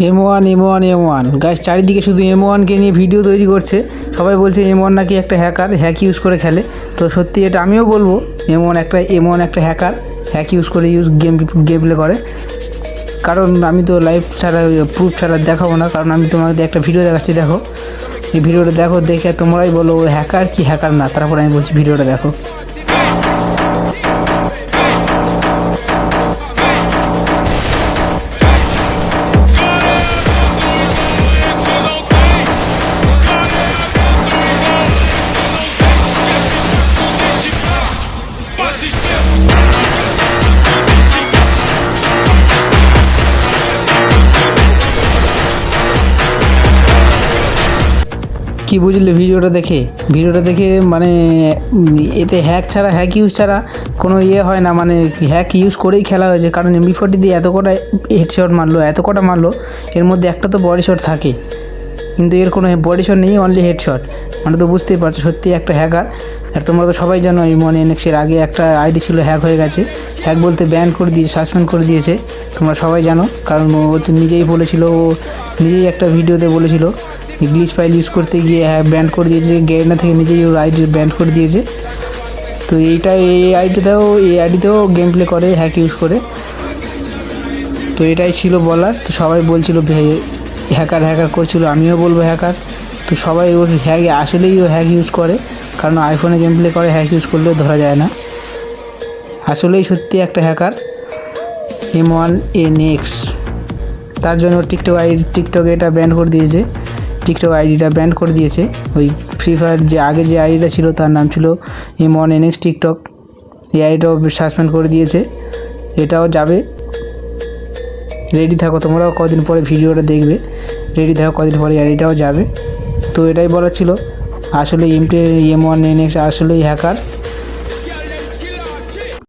M one M one M one গাছ চারিদিকে শুধু এম ওয়ানকে নিয়ে ভিডিও তৈরি করছে। সবাই বলছে এম ওয়ান নাকি একটা হ্যাকার হ্যাক ইউজ করে খেলে। তো সত্যি এটা আমিও বলব এম ওয়ান একটা এম ওয়ান একটা হ্যাকার হ্যাক ইউজ করে ইউজ গেম গেম প্লে করে। কারণ আমি তো লাইভ ছাড়া প্রুফ ছাড়া দেখাবো না, কারণ আমি তোমাদের একটা ভিডিও দেখাচ্ছি, দেখো। এই ভিডিওটা দেখো, দেখে তোমরাই বলো হ্যাকার কি হ্যাকার না, তারপর আমি বলছি ভিডিওটা দেখো। কি বুঝলে ভিডিওটা দেখে? ভিডিওটা দেখে মানে এতে হ্যাক ছাড়া হ্যাক ইউজ ছাড়া কোনো ইয়ে হয় না। মানে হ্যাক ইউজ করেই খেলা হয়েছে। কারণ এমবি ফোর্টি দিয়ে এত কটা হেডশট মারলো, এত কটা মারলো, এর মধ্যে একটা তো বডি শট থাকে। কিন্তু এর কোনো বডি শট নেই অনলি হেডশট মানে তো বুঝতেই পারছ, সত্যি একটা হ্যাকার আর তোমরা তো সবাই জানো, এই মনে এনএক্সের আগে একটা আইডি ছিল হ্যাক হয়ে গেছে। হ্যাক বলতে ব্যান করে দিয়ে সাসপেন্ড করে দিয়েছে। তোমরা সবাই জানো, কারণ ও তো নিজেই বলেছিল, ও নিজেই একটা ভিডিওতে বলেছিল। গ্লিচ ফাইল ইউজ করতে গিয়ে হ্যাঁ ব্যান করে দিয়েছে গেরিনা থেকে নিজেই ওর আইডি ব্যান করে দিয়েছে। তো এইটা এই আইডিতেও এই আইডিতেও গেম প্লে করে হ্যাক ইউজ করে। তো এটাই ছিল বলার। তো সবাই বলছিল হ্যাকার হ্যাকার করছিল। আমিও বলব হ্যাকার তো সবাই ওর হ্যাক আসলেই ও হ্যাক ইউজ করে। কারণ আইফোনে গেম প্লে করে হ্যাক ইউজ করলেও ধরা যায় না। আসলেই সত্যি একটা hacker M one N X তার জন্য টিকটক আইডি টিকটকে এটা ব্যান করে দিয়েছে। টিকটক আইডিটা ব্যান করে দিয়েছে। ওই ফ্রি ফায়ার যে আগে যে আইডিটা ছিল তার নাম ছিল M one N X TikTok. এই আইডিটাও সাসপেন্ড করে দিয়েছে। এটাও যাবে। রেডি থাকো তোমরাও কদিন পরে ভিডিওটা দেখবে। রেডি থাকো কদিন পরে আইডিটাও যাবে। তো এটাই বলার ছিল। আসলে এমটি এম ওয়ান এন এক্স আসলেই হ্যাকার